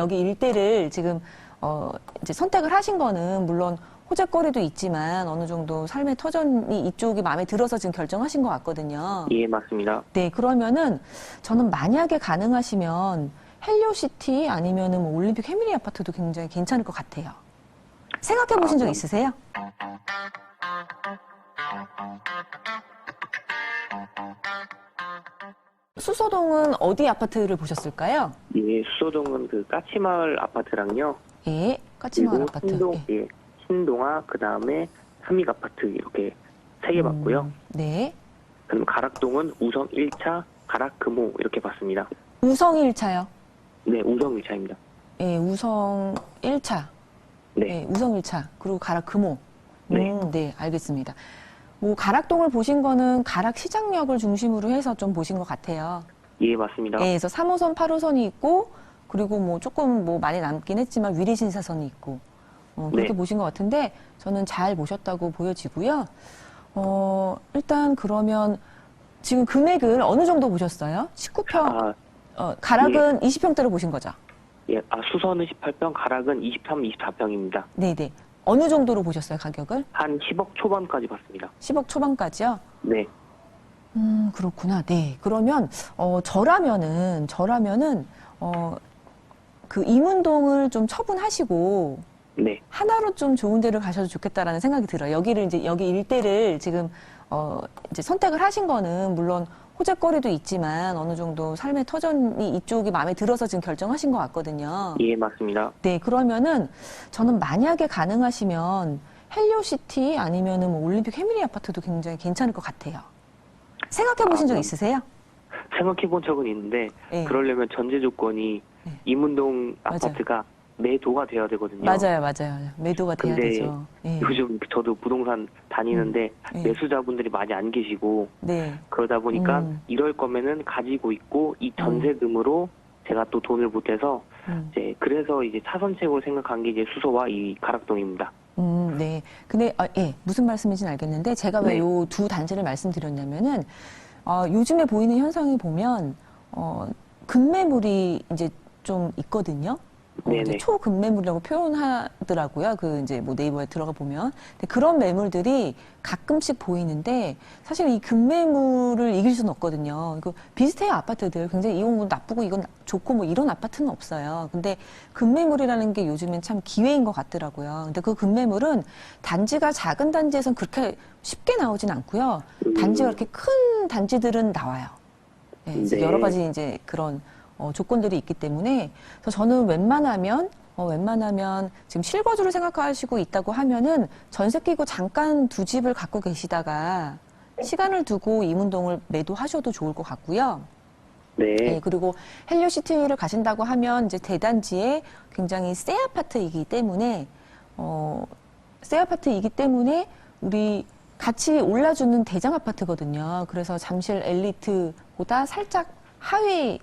여기 일대를 지금 어 이제 선택을 하신 거는 물론 호재거리도 있지만 어느 정도 삶의 터전이 이쪽이 마음에 들어서 지금 결정하신 것 같거든요. 예, 맞습니다. 네, 그러면은 저는 만약에 가능하시면 헬리오시티 아니면은 뭐 올림픽 해밀리 아파트도 굉장히 괜찮을 것 같아요. 생각해 보신 적 아, 있으세요? 수서동은 어디 아파트를 보셨을까요? 예, 수소동은 그 까치마을 아파트랑요. 예, 까치마을 그리고 아파트. 신동, 예. 예, 신동아, 그 다음에 삼익 아파트 이렇게 세 개 봤고요. 음, 네. 그럼 가락동은 우성 1차, 가락금호 이렇게 봤습니다. 우성 1차요. 네, 우성 1차입니다. 예, 우성 1차. 네, 네, 우성 1차. 그리고 가락 금호. 네. 음, 네, 알겠습니다. 뭐 가락동을 보신 거는 가락 시장역을 중심으로 해서 좀 보신 것 같아요. 예, 맞습니다. 예, 그래서 3호선, 8호선이 있고 그리고 뭐 조금 뭐 많이 남긴 했지만 위례 신사선이 있고 어, 그렇게 네. 보신 것 같은데 저는 잘 보셨다고 보여지고요. 어, 일단 그러면 지금 금액을 어느 정도 보셨어요? 19평, 아, 어, 가락은 20평대로 보신 거죠? 예, 아, 수서는 18평, 가락은 23, 24평입니다. 네네. 어느 정도로 보셨어요, 가격을? 한 10억 초반까지 봤습니다. 10억 초반까지요? 네, 음, 그렇구나. 네. 그러면, 어, 저라면은, 저라면은, 어, 그 이문동을 좀 처분하시고, 네, 하나로 좀 좋은 데를 가셔도 좋겠다라는 생각이 들어요. 여기를 이제, 여기 일대를 지금, 어, 이제 선택을 하신 거는 물론 호재거리도 있지만 어느 정도 삶의 터전이 이쪽이 마음에 들어서 지금 결정하신 것 같거든요. 예, 맞습니다. 네, 그러면은 저는 만약에 가능하시면 헬리오시티 아니면은 뭐 올림픽 해밀리 아파트도 굉장히 괜찮을 것 같아요. 생각해 보신 적 아, 있으세요? 생각해 본 적은 있는데, 예. 그러려면 전제 조건이 네. 이문동 맞아요. 아파트가 매도가 돼야 되거든요. 맞아요, 맞아요. 매도가 돼야 근데 되죠. 예. 요즘 저도 부동산 다니는데 예. 매수자분들이 많이 안 계시고 네. 그러다 보니까 음. 이럴 거면은 가지고 있고 이 전세금으로 제가 또 돈을 못해서 음. 이제 그래서 이제 차선책으로 생각한 게 이제 수소와 이 가락동입니다. 음, 네. 근데, 아, 예, 무슨 말씀인지는 알겠는데, 제가 왜 네. 요두 단지를 말씀드렸냐면은, 어, 요즘에 보이는 현상이 보면, 어, 급매물이 이제 좀 있거든요. 어, 네네. 초급매물이라고 표현하더라고요. 그 이제 뭐 네이버에 들어가 보면. 근데 그런 매물들이 가끔씩 보이는데, 사실 이 급매물을 이길 수는 없거든요. 이거 비슷해요, 아파트들. 굉장히 이건 뭐 나쁘고 이건 좋고 뭐 이런 아파트는 없어요. 근데 급매물이라는 게 요즘엔 참 기회인 것 같더라고요. 근데 그 급매물은 단지가 작은 단지에선 그렇게 쉽게 나오진 않고요. 단지가 이렇게 큰 단지들은 나와요. 네, 네. 여러 가지 이제 그런 어, 조건들이 있기 때문에 그래서 저는 웬만하면 어, 웬만하면 지금 실거주를 생각하시고 있다고 하면은 전세 끼고 잠깐 두 집을 갖고 계시다가 시간을 두고 이문동을 매도하셔도 좋을 것 같고요. 네. 네, 그리고 헬리오시티를 가신다고 하면 이제 대단지에 굉장히 새 아파트이기 때문에 어, 새 아파트이기 때문에 우리 같이 올라주는 대장 아파트거든요. 그래서 잠실 엘리트보다 살짝 하위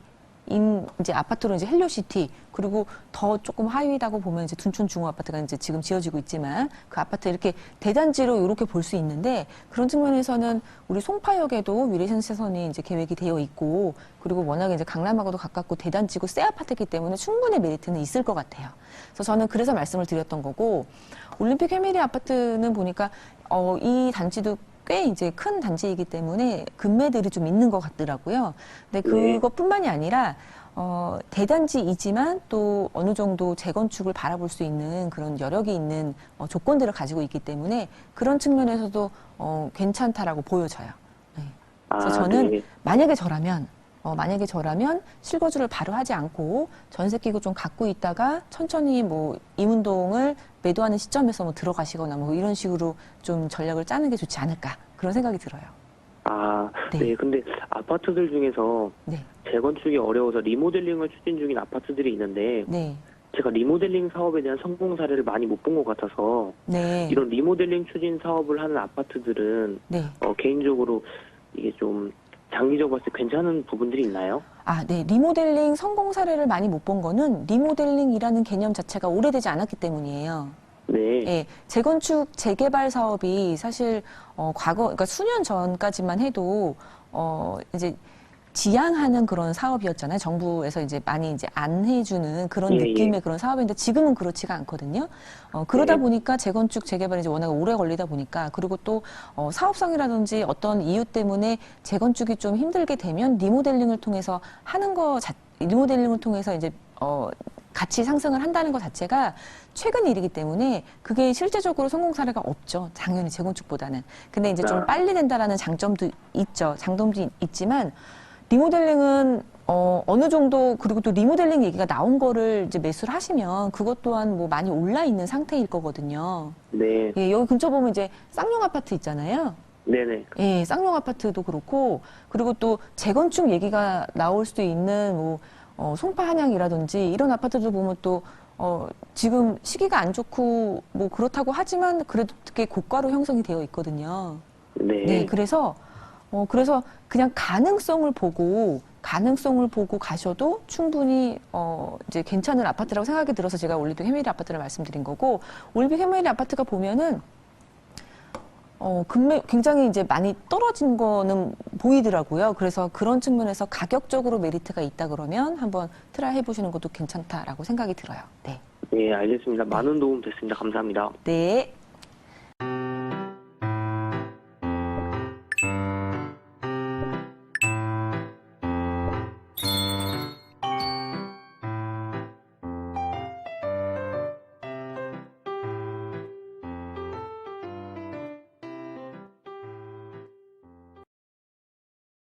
인 이제 아파트로 이제 헬리오시티 그리고 더 조금 하위라고 보면 이제 둔촌 중호 아파트가 이제 지금 지어지고 있지만 그 아파트 이렇게 대단지로 이렇게 볼 수 있는데 그런 측면에서는 우리 송파역에도 위례신세선이 이제 계획이 되어 있고 그리고 워낙에 이제 강남하고도 가깝고 대단지고 새 아파트이기 때문에 충분히 메리트는 있을 것 같아요. 그래서 저는 그래서 말씀을 드렸던 거고 올림픽 해밀리 아파트는 보니까 어, 이 단지도 꽤 이제 큰 단지이기 때문에 금매들이 좀 있는 것 같더라고요. 근데 네. 그것뿐만이 아니라 어, 대단지이지만 또 어느 정도 재건축을 바라볼 수 있는 그런 여력이 있는 어, 조건들을 가지고 있기 때문에 그런 측면에서도 어, 괜찮다라고 보여져요. 네. 그래서 아, 저는 네. 만약에 저라면 어, 만약에 저라면 실거주를 바로 하지 않고 전세 끼고 좀 갖고 있다가 천천히 뭐 이문동을 매도하는 시점에서 뭐 들어가시거나 뭐 이런 식으로 좀 전략을 짜는 게 좋지 않을까 그런 생각이 들어요. 아, 네. 네. 근데 아파트들 중에서 네, 재건축이 어려워서 리모델링을 추진 중인 아파트들이 있는데 네, 제가 리모델링 사업에 대한 성공 사례를 많이 못 본 것 같아서 네, 이런 리모델링 추진 사업을 하는 아파트들은 네. 어, 개인적으로 이게 좀 장기적으로 봤을 때 괜찮은 부분들이 있나요? 아, 네. 리모델링 성공 사례를 많이 못 본 거는 리모델링이라는 개념 자체가 오래되지 않았기 때문이에요. 네. 예, 재건축 재개발 사업이 사실 어 과거 그러니까 수년 전까지만 해도 어 이제 지향하는 그런 사업이었잖아요. 정부에서 이제 많이 이제 안 해주는 그런 예, 느낌의 예. 그런 사업인데 지금은 그렇지가 않거든요. 어, 그러다 네. 보니까 재건축 재개발이 이제 워낙 오래 걸리다 보니까 그리고 또 어, 사업성이라든지 어떤 이유 때문에 재건축이 좀 힘들게 되면 리모델링을 통해서 하는 거 자, 리모델링을 통해서 이제 어, 가치 상승을 한다는 것 자체가 최근 일이기 때문에 그게 실제적으로 성공 사례가 없죠. 당연히 재건축보다는. 근데 이제 좀 아. 빨리 된다라는 장점도 있죠. 장점도 있- 있지만 리모델링은 어, 어느 정도 그리고 또 리모델링 얘기가 나온 거를 이제 매수를 하시면 그것 또한 뭐 많이 올라 있는 상태일 거거든요. 네, 예, 여기 근처 보면 이제 쌍용 아파트 있잖아요. 네네. 예, 쌍용 아파트도 그렇고 그리고 또 재건축 얘기가 나올 수도 있는 뭐 어, 송파 한양이라든지 이런 아파트들 보면 또 어, 지금 시기가 안 좋고 뭐 그렇다고 하지만 그래도 되게 고가로 형성이 되어 있거든요. 네. 네, 그래서 어 그래서 그냥 가능성을 보고 가능성을 보고 가셔도 충분히 어 이제 괜찮은 아파트라고 생각이 들어서 제가 올리픽 해밀리 아파트를 말씀드린 거고 올리픽 해밀리 아파트가 보면은 어 금매 굉장히 이제 많이 떨어진 거는 보이더라고요. 그래서 그런 측면에서 가격적으로 메리트가 있다 그러면 한번 트라이 해보시는 것도 괜찮다라고 생각이 들어요. 네, 네, 알겠습니다. 많은 도움 됐습니다. 감사합니다. 네.